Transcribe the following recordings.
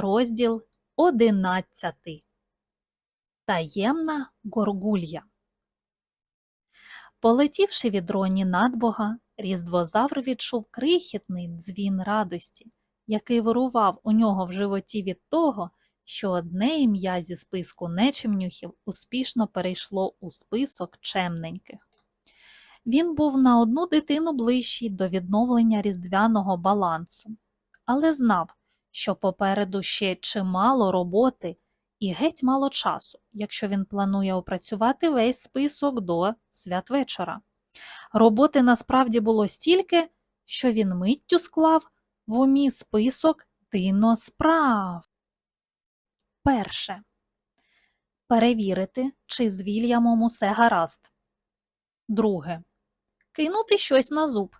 Розділ одинадцятий. Таємна горгулья. Полетівши від роні надбога, різдвозавр відчув крихітний дзвін радості, який вирував у нього в животі від того, що одне ім'я зі списку нечемнюхів успішно перейшло у список чемненьких. Він був на одну дитину ближчий до відновлення різдвяного балансу, але знав, що попереду ще чимало роботи і геть мало часу, якщо він планує опрацювати весь список до святвечора. Роботи насправді було стільки, що він миттю склав в умі список диносправ. Перше. Перевірити, чи з Вільямом усе гаразд. Друге. Кинути щось на зуб.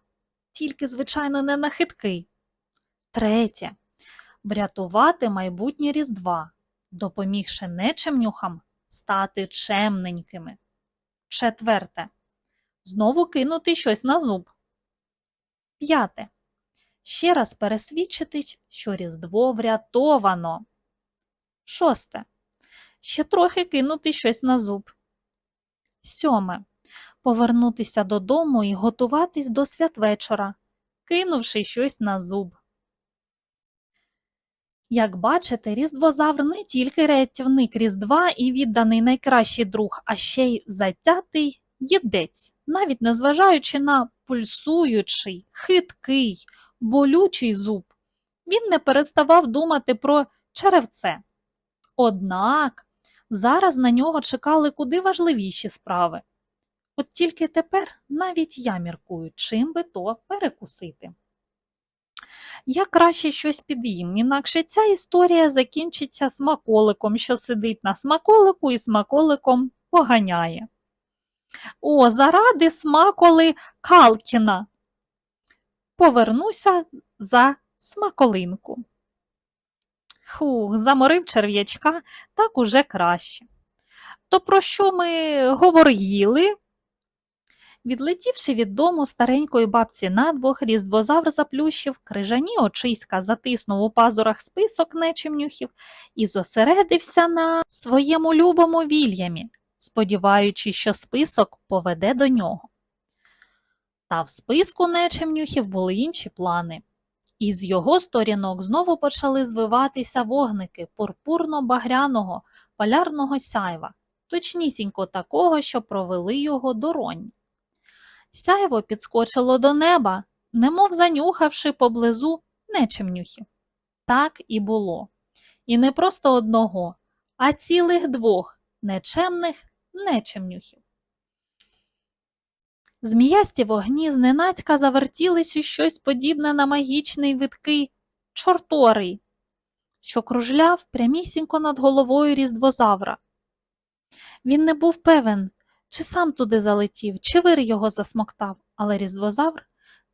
Тільки, звичайно, не на хиткий. Третє. Врятувати майбутнє Різдва, допомігши нечемнюхам стати чемненькими. Четверте. Знову кинути щось на зуб. П'яте. Ще раз пересвідчитись, що Різдво врятовано. Шосте. Ще трохи кинути щось на зуб. Сьоме. Повернутися додому і готуватись до святвечора, кинувши щось на зуб. Як бачите, різдвозавр не тільки рятівник Різдва і відданий найкращий друг, а ще й затятий їдець, навіть незважаючи на пульсуючий, хиткий, болючий зуб. Він не переставав думати про черевце. Однак зараз на нього чекали куди важливіші справи. От тільки тепер навіть я міркую, чим би то перекусити. Я краще щось під'їм, інакше ця історія закінчиться смаколиком, що сидить на смаколику і смаколиком поганяє. О, заради смаколи Калкіна. Повернуся за смаколинку. Фух, заморив черв'ячка, так уже краще. То про що ми говорили? Відлетівши від дому старенької бабці надбог, різдвозавр заплющив, крижані очиська затиснув у пазурах список нечимнюхів і зосередився на своєму любому вільямі, сподіваючись, що список поведе до нього. Та в списку нечимнюхів були інші плани. І з його сторінок знову почали звиватися вогники пурпурно-багряного полярного сяйва, точнісінько такого, що провели його до ронь. Сяйво підскочило до неба, немов занюхавши поблизу нечемнюхів. Так і було. І не просто одного, а цілих двох нечемних нечемнюхів. Зміясті вогні зненацька завертілись у щось подібне на магічний видкий чорторий, що кружляв прямісінько над головою різдвозавра. Він не був певен, чи сам туди залетів, чи вир його засмоктав, але різдвозавр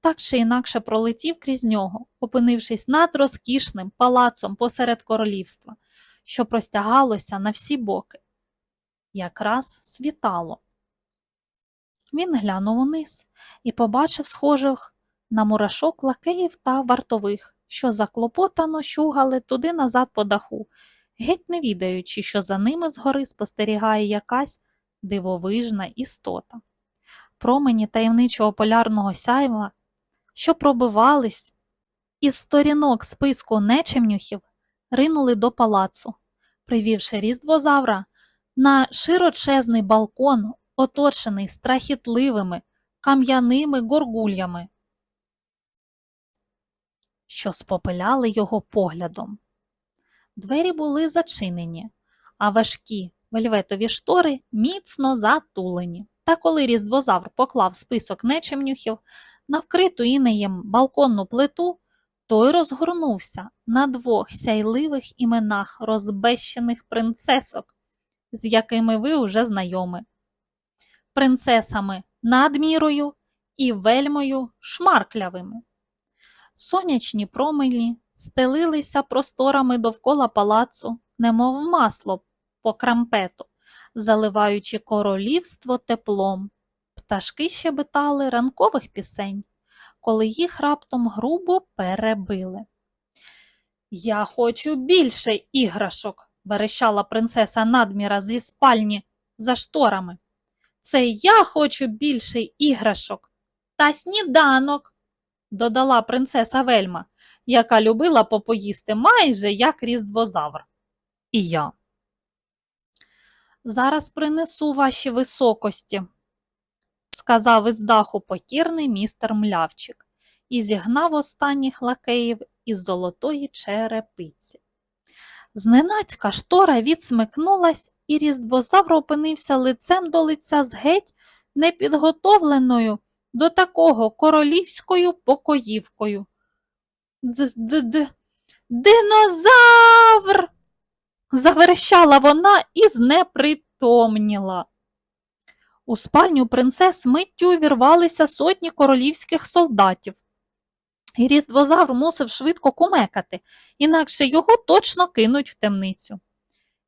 так чи інакше пролетів крізь нього, опинившись над розкішним палацом посеред королівства, що простягалося на всі боки. Якраз світало. Він глянув униз і побачив схожих на мурашок лакеїв та вартових, що заклопотано щугали туди назад по даху, геть не відаючи, що за ними згори спостерігає якась дивовижна істота. Промені таємничого полярного сяйва, що пробивались, із сторінок списку нечемнюхів ринули до палацу, привівши різдвозавра на широчезний балкон, оточений страхітливими кам'яними горгульями, що спопиляли його поглядом. Двері були зачинені, а важкі вельветові штори міцно затулені. Та коли різдвозавр поклав список нечемнюхів на вкриту інеєм балконну плиту, той розгорнувся на двох сяйливих іменах розбещених принцесок, з якими ви уже знайомі. Принцесами надмірою і вельмою шмарклявими. Сонячні промені стелилися просторами довкола палацу, немов масло по крампету, заливаючи королівство теплом. Пташки щебетали ранкових пісень, коли їх раптом грубо перебили. Я хочу більше іграшок, верещала принцеса надміра зі спальні за шторами. Це я хочу більше іграшок та сніданок, додала принцеса Вельма, яка любила попоїсти майже як різдвозавр. І я. Зараз принесу ваші високості, сказав із даху покірний містер Млявчик і зігнав останніх лакеїв із золотої черепиці. Зненацька штора відсмикнулась, і різдвозавр опинився лицем до лиця з геть непідготовленою до такого королівською покоївкою. Д-д-д. Динозавр. Заверещала вона і знепритомніла. У спальню принцес миттю увірвалися сотні королівських солдатів. І різдвозавр мусив швидко кумекати, інакше його точно кинуть в темницю.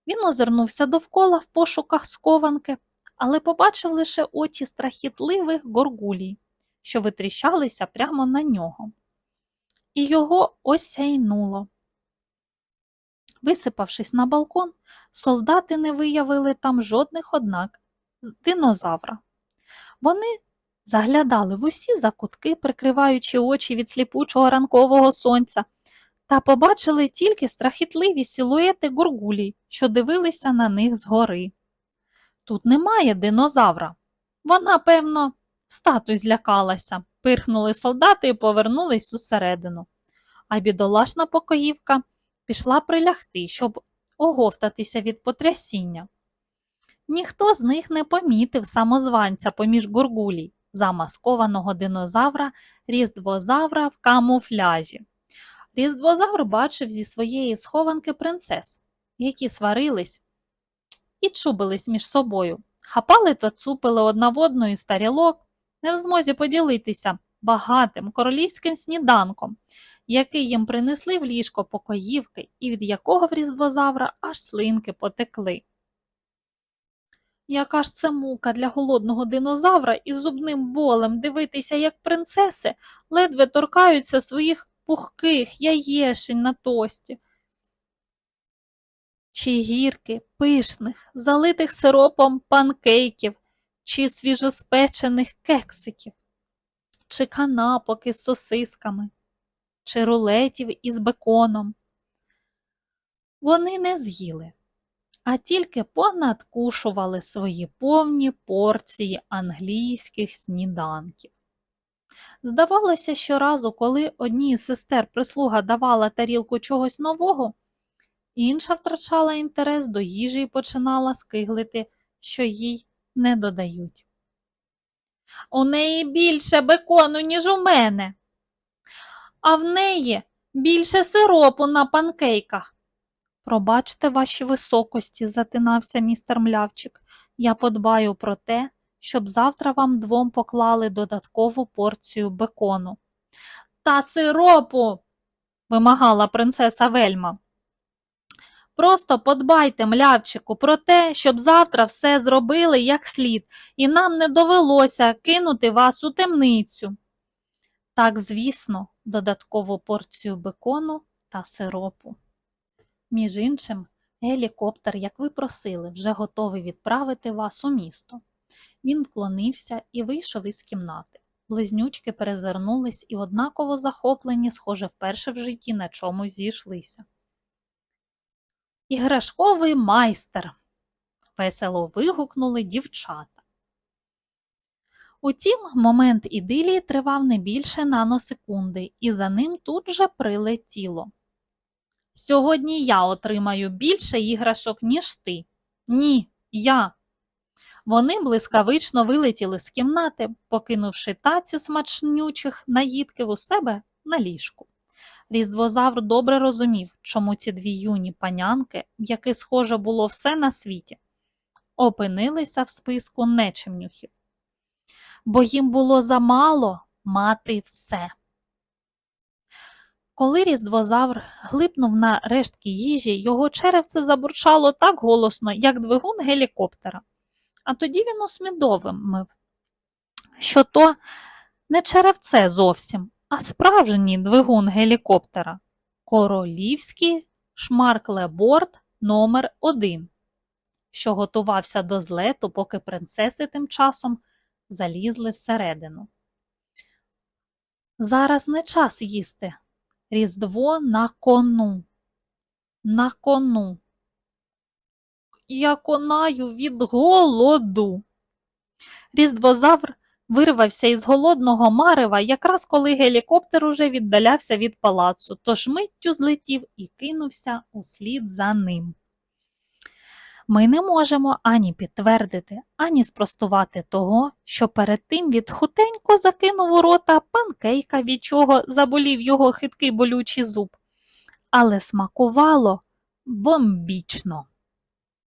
Він озирнувся довкола в пошуках скованки, але побачив лише очі страхітливих горгулій, що витріщалися прямо на нього. І його осяйнуло. Висипавшись на балкон, солдати не виявили там жодних однак динозавра. Вони заглядали в усі закутки, прикриваючи очі від сліпучого ранкового сонця, та побачили тільки страхітливі силуети гургулій, що дивилися на них згори. Тут немає динозавра. Вона, певно, статуй злякалася, пирхнули солдати і повернулись усередину. А бідолашна покоївка пішла прилягти, щоб оговтатися від потрясіння. Ніхто з них не помітив самозванця поміж гургулій, замаскованого динозавра, різдвозавра в камуфляжі. Різдвозавр бачив зі своєї схованки принцес, які сварились і чубились між собою, хапали та цупили одну із не в змозі поділитися багатим королівським сніданком, який їм принесли в ліжко покоївки і від якого в різдвозавра аж слинки потекли. Яка ж це мука для голодного динозавра із зубним болем дивитися, як принцеси ледве торкаються своїх пухких яєшень на тості. Чи гірки, пишних, залитих сиропом панкейків, чи свіжоспечених кексиків, чи канапок із сосисками, чи рулетів із беконом. Вони не з'їли а тільки понадкушували свої повні порції англійських сніданків. Здавалося, щоразу, коли одній із сестер прислуга давала тарілку чогось нового, інша втрачала інтерес до їжі і починала скиглити, що їй не додають. У неї більше бекону, ніж у мене, а в неї більше сиропу на панкейках. Пробачте ваші високості, затинався містер Млявчик. Я подбаю про те, щоб завтра вам двом поклали додаткову порцію бекону. Та сиропу, вимагала принцеса Вельма. Просто подбайте, млявчику, про те, щоб завтра все зробили як слід, і нам не довелося кинути вас у темницю. Так, звісно, додаткову порцію бекону та сиропу. Між іншим, гелікоптер, як ви просили, вже готовий відправити вас у місто. Він вклонився і вийшов із кімнати. Близнючки перезирнулись і однаково захоплені, схоже, вперше в житті на чомусь зійшлися. Іграшковий майстер. весело вигукнули дівчата. Утім, момент ідилії тривав не більше наносекунди, і за ним тут же прилетіло. Сьогодні я отримаю більше іграшок, ніж ти. Ні, я. Вони блискавично вилетіли з кімнати, покинувши таці смачнючих наїдків у себе на ліжку. Різдвозавр добре розумів, чому ці дві юні панянки, в яких схоже було все на світі, опинилися в списку нечемнюхів, бо їм було замало мати все. Коли різдвозавр глипнув на рештки їжі, його черевце забурчало так голосно, як двигун гелікоптера. А тоді він усмідовимив, що то не черевце зовсім, а справжній двигун гелікоптера. королівський шмарклеборд номер 1 що готувався до злету, поки принцеси тим часом залізли всередину. Зараз не час їсти. Різдво на кону. На кону. Я конаю від голоду. Різдвозавр вирвався із голодного марева, якраз коли гелікоптер уже віддалявся від палацу, тож миттю злетів і кинувся услід за ним. Ми не можемо ані підтвердити, ані спростувати того, що перед тим від хутенько закинув у рота панкейка, від чого заболів його хиткий болючий зуб. Але смакувало бомбічно.